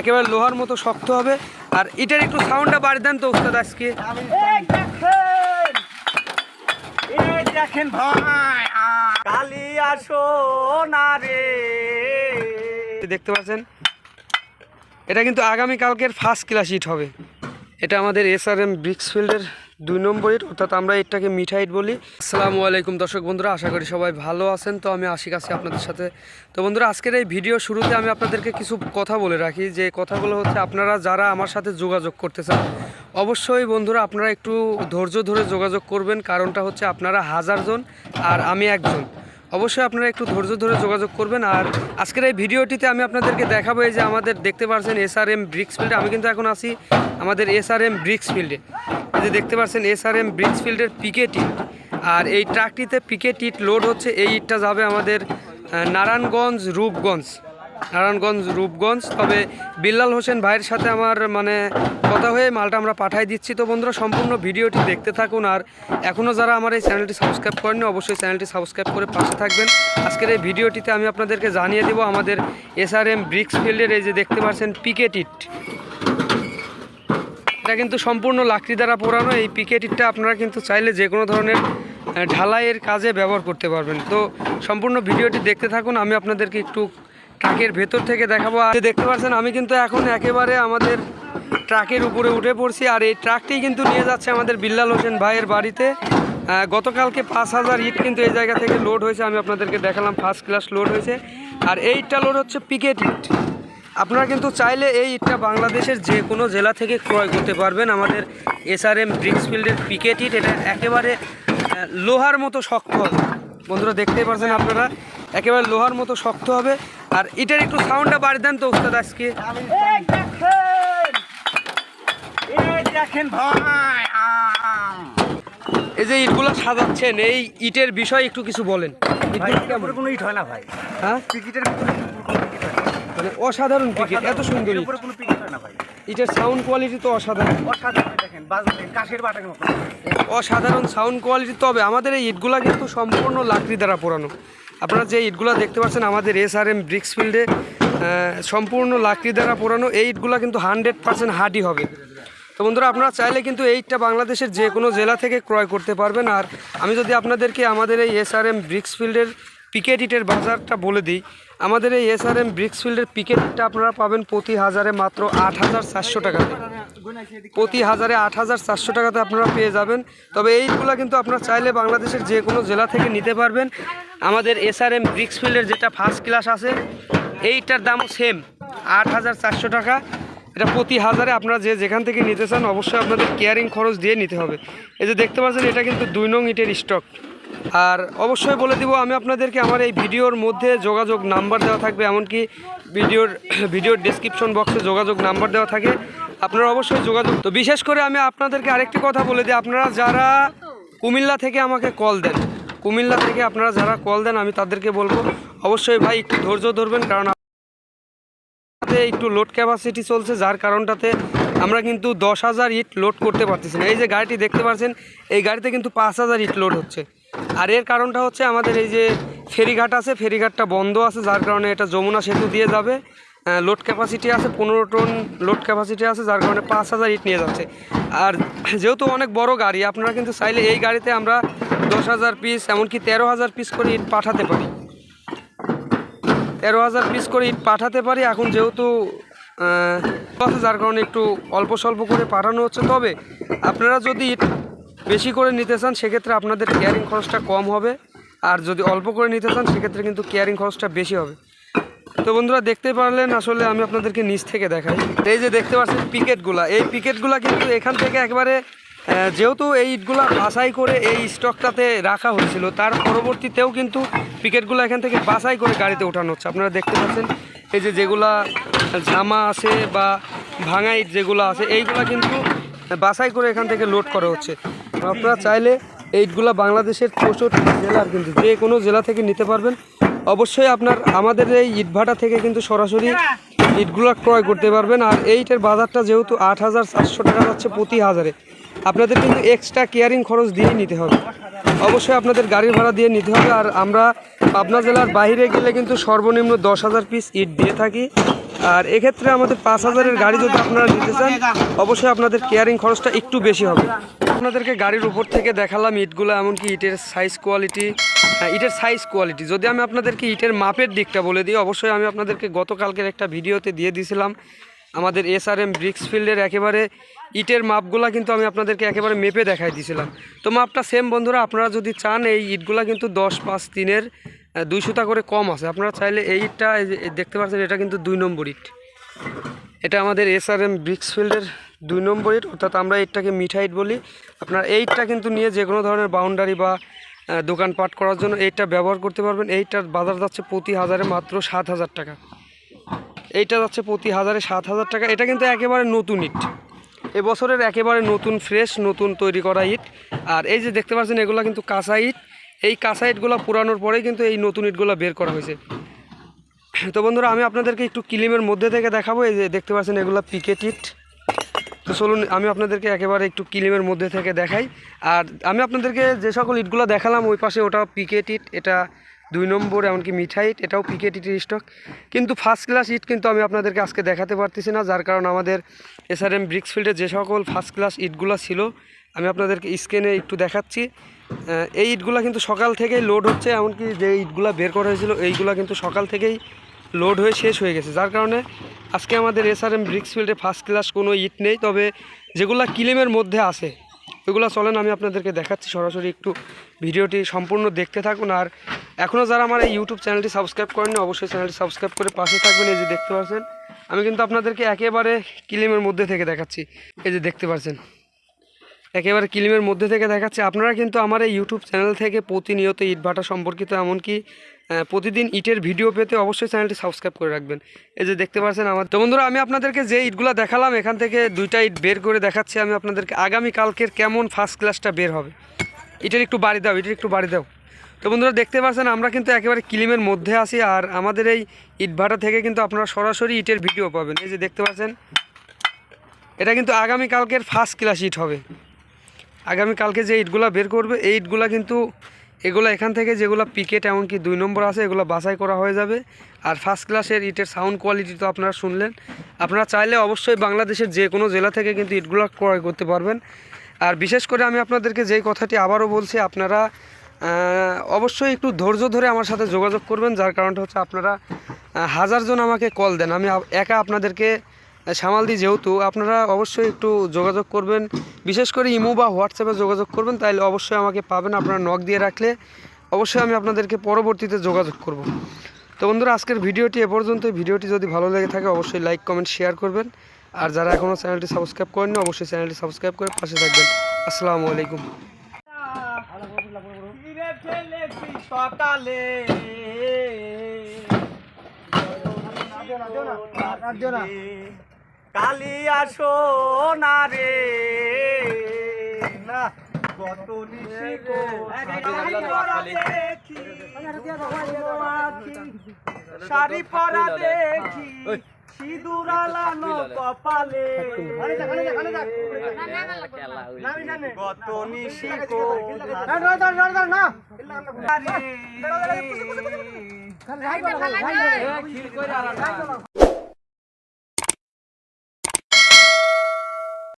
একেবারে লোহার মতো শক্ত হবে। আর এটার একটু সাউন্ডটা বাড়ি দেন তো উস্তাদ আজকে। দেখেন দেখেন ভাই কালি আসো না রে। দেখতে পাচ্ছেন? এটা কিন্তু আগামী কালকের ফার্স্ট ক্লাস ইট হবে। এটা আমাদের এস আর এম ব্রিক্সফিল্ডের দুই নম্বর ইট অর্থাৎ আমরা এটাকে মিঠাইট বলি। আসসালামু আলাইকুম দর্শক বন্ধুরা, আশা করি সবাই ভালো আছেন। তো আমি আশিক আছি আপনাদের সাথে। তো বন্ধুরা, আজকের এই ভিডিও শুরুতে আমি আপনাদেরকে কিছু কথা বলে রাখি। যে কথাগুলো হচ্ছে, আপনারা যারা আমার সাথে যোগাযোগ করতে চান, অবশ্যই বন্ধুরা আপনারা একটু ধৈর্য ধরে যোগাযোগ করবেন। কারণটা হচ্ছে, আপনারা হাজারজন আর আমি একজন। অবশ্যই আপনারা একটু ধৈর্য ধরে যোগাযোগ করবেন। আর আজকের এই ভিডিওটিতে আমি আপনাদেরকে দেখাবো এই যে আমাদের দেখতে পাচ্ছেন এস আর এম ব্রিক্স ফিল্ডে আমি কিন্তু এখন আছি আমাদের এস আর এম ব্রিক্স ফিল্ডে এই যে দেখতে পাচ্ছেন এস আর এম ব্রিক্স ফিল্ডের পিকে টিট আর এই ট্রাকটিতে পিকে টিট লোড হচ্ছে, এই ইটটা যাবে আমাদের নারায়ণগঞ্জ, রূপগঞ্জ। নারায়ণগঞ্জ, রূপগঞ্জ। তবে বিল্লাল হোসেন ভাইয়ের সাথে আমার মানে কথা হয়ে মালটা আমরা পাঠাই দিচ্ছি। তো বন্ধুরা, সম্পূর্ণ ভিডিওটি দেখতে থাকুন। আর এখনও যারা আমার এই চ্যানেলটি সাবস্ক্রাইব করেননি, অবশ্যই চ্যানেলটি সাবস্ক্রাইব করে পাশে থাকবেন। আজকের এই ভিডিওটিতে আমি আপনাদেরকে জানিয়ে দেবো আমাদের এস আর এম ব্রিক্স ফিল্ডের এই যে দেখতে পাচ্ছেন পিকেট ইট এটা কিন্তু সম্পূর্ণ লাকড়ি দ্বারা পোড়ানো। এই পিকেট ইটটা আপনারা কিন্তু চাইলে যে কোনো ধরনের ঢালাইয়ের কাজে ব্যবহার করতে পারবেন। তো সম্পূর্ণ ভিডিওটি দেখতে থাকুন। আমি আপনাদেরকে একটু ট্রাকের ভেতর থেকে দেখাবো। আর দেখতে পাচ্ছেন, আমি কিন্তু এখন একেবারে আমাদের ট্রাকের উপরে উঠে পড়ছি। আর এই ট্রাকটি কিন্তু নিয়ে যাচ্ছে আমাদের বিল্লাল হোসেন ভাইয়ের বাড়িতে। গতকালকে পাঁচ হাজার ইট কিন্তু এই জায়গা থেকে লোড হয়েছে। আমি আপনাদেরকে দেখালাম ফার্স্ট ক্লাস লোড হয়েছে। আর এইটা লোড হচ্ছে পিকেট ইট। আপনারা কিন্তু চাইলে এই ইটটা বাংলাদেশের যে কোনো জেলা থেকে ক্রয় করতে পারবেন। আমাদের এসআরএম ব্রিক্সফিল্ডের পিকেট ইট, এটা একেবারে লোহার মতো শক্ত হবে। বন্ধুরা, দেখতেই পারছেন আপনারা? একেবারে লোহার মতো শক্ত হবে। আর এটার একটু সাউন্ডটা বাড়ি দেন তো ওস্তাদ আজকে। এই দেখেন। ভাই এই যে ইটগুলো সাজাচ্ছেন এই ইটের বিষয়ে একটু কিছু বলেন। কোনো ইট হয় না ভাই। হ্যাঁ? মানে অসাধারণ পিকেট এত সুন্দর ইটের সাউন্ড কোয়ালিটি তো অসাধারণ। অসাধারণ দেখেন বাজবে কাশের বাটার অসাধারণ সাউন্ড কোয়ালিটি তবে আমাদের এই ইটগুলা কিন্তু সম্পূর্ণ লাকড়ি দ্বারা পোড়ানো। আপনারা যে ইটগুলো দেখতে পাচ্ছেন, আমাদের এস আর এম ব্রিক্স ফিল্ডে সম্পূর্ণ লাকড়ি দ্বারা পোড়ানো, এই ইটগুলো কিন্তু হান্ড্রেড পার্সেন্ট হার্ডি হবে। তো বন্ধুরা, আপনারা চাইলে কিন্তু এই ইটটা বাংলাদেশের যে কোনো জেলা থেকে ক্রয় করতে পারবেন। আর আমি যদি আপনাদেরকে আমাদের এই এস আর এম ব্রিক্স ফিল্ডের পিকেট ইটের বাজারটা বলে দিই, আমাদের এই এস আর এম ব্রিক্স ফিল্ডের পিকেট ইটটা আপনারা পাবেন প্রতি হাজারে মাত্র আট হাজার চারশো টাকাতে। প্রতি হাজারে আট হাজার চারশো টাকাতে আপনারা পেয়ে যাবেন। তবে এইগুলো কিন্তু আপনারা চাইলে বাংলাদেশের যে কোনো জেলা থেকে নিতে পারবেন। আমাদের এস আর এসআরএম ব্রিক্সফিল্ডের যেটা ফার্স্ট ক্লাস আছে এইটার দামও সেম আট হাজার চারশো টাকা। এটা প্রতি হাজারে আপনারা যে যেখান থেকে নিতে চান অবশ্যই আপনাদের কেয়ারিং খরচ দিয়ে নিতে হবে। এই যে দেখতে পাচ্ছেন এটা কিন্তু দুই নং ইটের স্টক আর অবশ্যই বলে দিব আমি আপনাদেরকে আমার এই ভিডিওর মধ্যে যোগাযোগ নাম্বার দেওয়া থাকবে এমনকি ভিডিওর ভিডিওর ডেসক্রিপশন বক্সে যোগাযোগ নাম্বার দেওয়া থাকে। আপনারা অবশ্যই যোগাযোগ তো বিশেষ করে আমি আপনাদেরকে আরেকটি কথা বলে দিই। আপনারা যারা কুমিল্লা থেকে আমাকে কল দেন, কুমিল্লা থেকে আপনারা যারা কল দেন, আমি তাদেরকে বলব, অবশ্যই ভাই একটু ধৈর্য ধরবেন, কারণ একটু লোড ক্যাপাসিটি চলছে, যার কারণটাতে আমরা কিন্তু দশ হাজার ইট লোড করতে পারতেছি না। এই যে গাড়িটি দেখতে পাচ্ছেন এই গাড়িতে কিন্তু পাঁচ হাজার ইট লোড হচ্ছে। আর এর কারণটা হচ্ছে আমাদের এই যে ফেরিঘাট আছে, ফেরিঘাটটা বন্ধ আছে, যার কারণে এটা যমুনা সেতু দিয়ে যাবে। লোড ক্যাপাসিটি আছে, পনেরো টন লোড ক্যাপাসিটি আছে, যার কারণে পাঁচ হাজার ইট নিয়ে যাচ্ছে। আর যেহেতু অনেক বড় গাড়ি, আপনারা কিন্তু চাইলে এই গাড়িতে আমরা দশ হাজার পিস এমনকি তেরো হাজার পিস করে ইট পাঠাতে পারি। তেরো হাজার পিস করে ইট পাঠাতে পারি, এখন যেহেতু আছে, যার কারণে একটু অল্প স্বল্প করে পাঠানো হচ্ছে। তবে আপনারা যদি ইট বেশি করে নিতে চান, সেক্ষেত্রে আপনাদের কেয়ারিং খরচটা কম হবে। আর যদি অল্প করে নিতে চান, সেক্ষেত্রে কিন্তু কেয়ারিং খরচটা বেশি হবে। তো বন্ধুরা দেখতে পারলেন আসলে আমি আপনাদেরকে নিচ থেকে দেখাই। এই যে দেখতে পাচ্ছেন পিকেটগুলা। এই পিকেটগুলা কিন্তু এখান থেকে একবারে যেহেতু এই ইটগুলা বাছাই করে এই স্টকটাতে রাখা হয়েছিল, তার পরবর্তীতেও কিন্তু পিকেটগুলো এখান থেকে বাছাই করে গাড়িতে ওঠানো হচ্ছে। আপনারা দেখতে পাচ্ছেন, এই যে যেগুলা জামা আছে বা ভাঙা ইট যেগুলো আছে, এইগুলা কিন্তু বাছাই করে এখান থেকে লোড করা হচ্ছে। আপনারা চাইলে এই বাংলাদেশের চৌষট্টি জেলার কিন্তু যে কোনো জেলা থেকে নিতে পারবেন। অবশ্যই আপনার আমাদের এই ইটভাটা থেকে কিন্তু সরাসরি ইটগুলো ক্রয় করতে পারবেন। আর এইটার বাজারটা যেহেতু আট হাজার চারশো টাকা যাচ্ছে প্রতি হাজারে। আপনাদের কিন্তু এক্সট্রা কেয়ারিং খরচ দিয়েই নিতে হবে। অবশ্যই আপনাদের গাড়ি ভাড়া দিয়ে নিতে হবে। আর আমরা পাবনা জেলার বাইরে গেলে কিন্তু সর্বনিম্ন দশ হাজার পিস ইট দিয়ে থাকি। আর এক্ষেত্রে আমাদের পাঁচ হাজারের গাড়ি যদি আপনারা নিতে চান, অবশ্যই আপনাদের কেয়ারিং খরচটা একটু বেশি হবে। আপনাদেরকে গাড়ির উপর থেকে দেখালাম ইটগুলো এমনকি ইটের সাইজ কোয়ালিটি হ্যাঁ, ইটের সাইজ কোয়ালিটি যদি আমি আপনাদেরকে ইটের মাপের দিকটা বলে দিই অবশ্যই আমি আপনাদেরকে গতকালকের একটা ভিডিওতে দিয়ে দিয়েছিলাম। আমাদের এসআরএম ব্রিক্স ফিল্ডের একেবারে ইটের মাপগুলা কিন্তু আমি আপনাদেরকে একেবারে মেপে দেখাই দিয়েছিলাম। তো মাপটা সেম বন্ধুরা আপনারা যদি চান এই ইটগুলা কিন্তু দশ পাঁচ তিনের দুই সুতা করে কম আছে। আপনারা চাইলে এই ইটটা দেখতে পাচ্ছেন এটা কিন্তু দুই নম্বর ইট। এটা আমাদের এসআরএম ব্রিক্স ফিল্ডের দুই নম্বর ইট অর্থাৎ আমরা ইটটাকে মিঠা ইট বলি। আপনার এইটটা কিন্তু নিয়ে যে কোনো ধরনের বাউন্ডারি বা দোকানপাট করার জন্য এইটা ব্যবহার করতে পারবেন। এইটার বাজার যাচ্ছে প্রতি হাজারে মাত্র সাত হাজার টাকা। এইটা যাচ্ছে প্রতি হাজারে সাত হাজার টাকা। এটা কিন্তু একেবারে নতুন ইট। এবছরের একেবারে নতুন ফ্রেশ নতুন তৈরি করা ইট। আর এই যে দেখতে পাচ্ছেন, এগুলো কিন্তু কাঁচা ইট। এই কাঁচা ইটগুলো পুরানোর পরেই কিন্তু এই নতুন ইটগুলো বের করা হয়েছে। তো বন্ধুরা, আমি আপনাদেরকে একটু কিলিমের মধ্যে থেকে দেখাবো। এই যে দেখতে পাচ্ছেন, এগুলো পিকেট ইট। তো চলুন, আমি আপনাদেরকে একেবারে একটু কিলিমের মধ্যে থেকে দেখাই। আর আমি আপনাদেরকে যে সকল ইটগুলো দেখালাম, ওই পাশে ওটা পিকেট ইট, এটা দুই নম্বর, এমনকি মিঠা ইট, এটাও পিকেট ইটের স্টক। কিন্তু ফার্স্ট ক্লাস ইট কিন্তু আমি আপনাদেরকে আজকে দেখাতে পারতেছি না, যার কারণ আমাদের এসআরএম ব্রিক্স ফিল্ডে যে সকল ফার্স্ট ক্লাস ইটগুলো ছিল, আমি আপনাদেরকে স্ক্রিনে একটু দেখাচ্ছি। এই ইটগুলো কিন্তু সকাল থেকেই লোড হচ্ছে, এমনকি যে ইটগুলো বের করা হয়েছিল, এইগুলো কিন্তু সকাল থেকেই লোড হয়ে শেষ হয়ে গেছে। যার কারণে আজকে আমাদের এস এসআরএম ব্রিক্স ফিল্ডে ফার্স্ট ক্লাস কোনো ইট নেই, তবে যেগুলো কিলিমের মধ্যে আছে, ওইগুলো চলেন আমি আপনাদেরকে দেখাচ্ছি। সরাসরি একটু ভিডিওটি সম্পূর্ণ দেখতে থাকুন। আর এখনও যারা আমার এই ইউটিউব চ্যানেলটি সাবস্ক্রাইব করেননি, অবশ্যই চ্যানেলটি সাবস্ক্রাইব করে পাশে থাকবেন। এই যে দেখতে পাচ্ছেন, আমি কিন্তু আপনাদেরকে একেবারে কিলিমের মধ্যে থেকে দেখাচ্ছি। এই যে দেখতে পাচ্ছেন একেবারে কিলিমের মধ্যে থেকে দেখাচ্ছে। আপনারা কিন্তু আমার এই ইউটিউব চ্যানেল থেকে প্রতিনিয়ত ইট ভাটা সম্পর্কিত এমনকি প্রতিদিন ইটের ভিডিও পেতে অবশ্যই চ্যানেলটি সাবস্ক্রাইব করে রাখবেন। এই যে দেখতে পাচ্ছেন আমার তো বন্ধুরা, আমি আপনাদেরকে যে ইটগুলো দেখালাম, এখান থেকে দুইটা ইট বের করে দেখাচ্ছি। আমি আপনাদেরকে আগামী কালকের কেমন ফার্স্ট ক্লাসটা বের হবে। এটার একটু বাড়ি দাও, এটার একটু বাড়ি দাও। তো বন্ধুরা, দেখতে পাচ্ছেন, আমরা কিন্তু একেবারে কিলিমের মধ্যে আছি আর আমাদের এই ইট ভাটা থেকে কিন্তু আপনারা সরাসরি ইটের ভিডিও পাবেন। এই যে দেখতে পাচ্ছেন, এটা কিন্তু আগামী কালকের ফার্স্ট ক্লাস ইট হবে। আগামীকালকে যে ইটগুলা বের করবে, এই ইটগুলা কিন্তু এগুলো এখান থেকে যেগুলো পিকেট এমনকি দুই নম্বর আছে, এগুলো বাছাই করা হয়ে যাবে। আর ফার্স্ট ক্লাসের ইটের সাউন্ড কোয়ালিটি তো আপনারা শুনলেন। আপনারা চাইলে অবশ্যই বাংলাদেশের যে কোনো জেলা থেকে কিন্তু ইটগুলো ক্রয় করতে পারবেন। আর বিশেষ করে আমি আপনাদেরকে যেই কথাটি আবারও বলছি, আপনারা অবশ্যই একটু ধৈর্য ধরে আমার সাথে যোগাযোগ করবেন, যার কারণটা হচ্ছে আপনারা হাজারজন আমাকে কল দেন। আমি একা আপনাদেরকে সামাল দিই যেহেতু, আপনারা অবশ্যই একটু যোগাযোগ করবেন। বিশেষ করে ইমো বা হোয়াটসঅ্যাপে যোগাযোগ করবেন, তাইলে অবশ্যই আমাকে পাবেন, আপনারা নখ দিয়ে রাখলে অবশ্যই আমি আপনাদেরকে পরবর্তীতে যোগাযোগ করব। তো বন্ধুরা, আজকের ভিডিওটি এ পর্যন্ত ভিডিওটি যদি ভালো লেগে থাকে, অবশ্যই লাইক কমেন্ট শেয়ার করবেন। আর যারা এখনও চ্যানেলটি সাবস্ক্রাইব করেননি, অবশ্যই চ্যানেলটি সাবস্ক্রাইব করে পাশে থাকবেন। আসসালামু আলাইকুম। ফিরে ফেলেছি সকালে কালি আসো না রে। না কত নিশিকো শাড়ি পরা দেখি সিঁদুর আলানো কপালে। কত নিশিকো না।